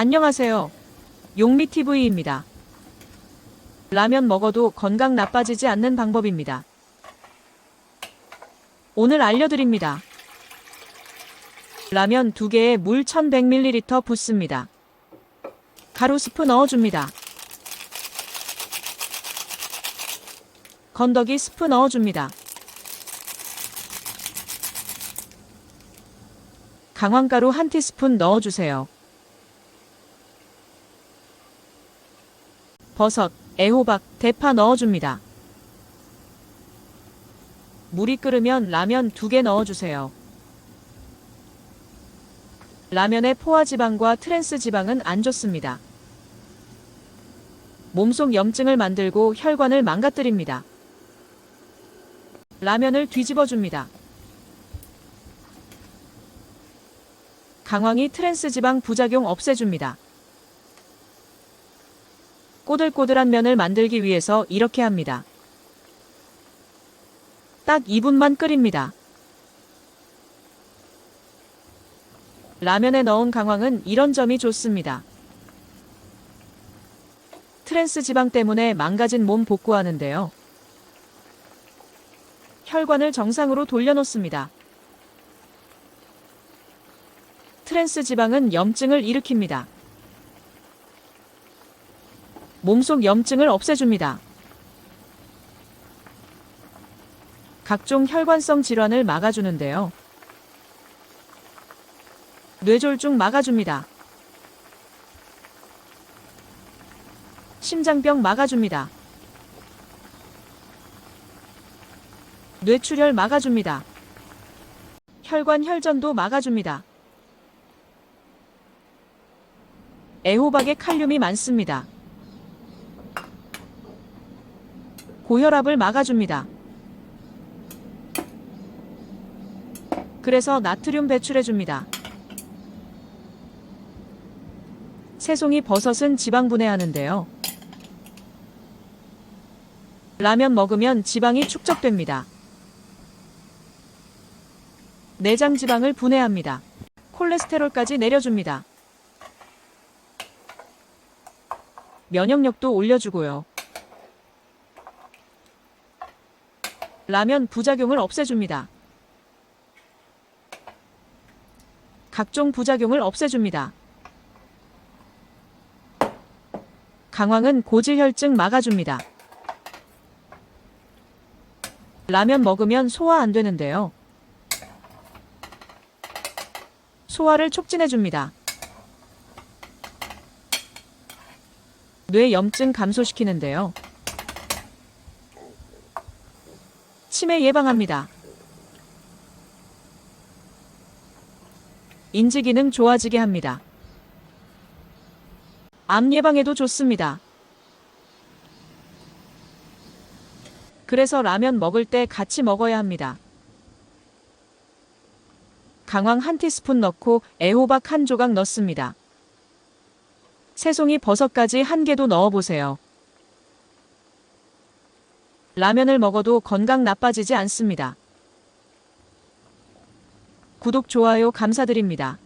안녕하세요. 용미TV입니다. 라면 먹어도 건강 나빠지지 않는 방법입니다. 오늘 알려드립니다. 라면 2개에 물 1100ml 붓습니다. 가루 스프 넣어줍니다. 건더기 스프 넣어줍니다. 강황가루 한 티스푼 넣어주세요. 버섯, 애호박, 대파 넣어줍니다. 물이 끓으면 라면 2개 넣어주세요. 라면의 포화지방과 트랜스 지방은 안 좋습니다. 몸속 염증을 만들고 혈관을 망가뜨립니다. 라면을 뒤집어 줍니다. 강황이 트랜스 지방 부작용 없애줍니다. 꼬들꼬들한 면을 만들기 위해서 이렇게 합니다. 딱 2분만 끓입니다. 라면에 넣은 강황은 이런 점이 좋습니다. 트랜스 지방 때문에 망가진 몸 복구하는데요. 혈관을 정상으로 돌려놓습니다. 트랜스 지방은 염증을 일으킵니다. 몸속 염증을 없애줍니다. 각종 혈관성 질환을 막아주는데요. 뇌졸중 막아줍니다. 심장병 막아줍니다. 뇌출혈 막아줍니다. 혈관 혈전도 막아줍니다. 애호박에 칼륨이 많습니다. 고혈압을 막아줍니다. 그래서 나트륨 배출해줍니다. 새송이 버섯은 지방 분해하는데요. 라면 먹으면 지방이 축적됩니다. 내장 지방을 분해합니다. 콜레스테롤까지 내려줍니다. 면역력도 올려주고요. 라면 부작용을 없애줍니다. 각종 부작용을 없애줍니다. 강황은 고지혈증 막아줍니다. 라면 먹으면 소화 안 되는데요. 소화를 촉진해줍니다. 뇌 염증 감소시키는데요. 치매 예방합니다. 인지 기능 좋아지게 합니다. 암 예방에도 좋습니다. 그래서 라면 먹을 때 같이 먹어야 합니다. 강황 한 티스푼 넣고 애호박 한 조각 넣습니다. 새송이 버섯까지 한 개도 넣어보세요. 라면을 먹어도 건강 나빠지지 않습니다. 구독, 좋아요 감사드립니다.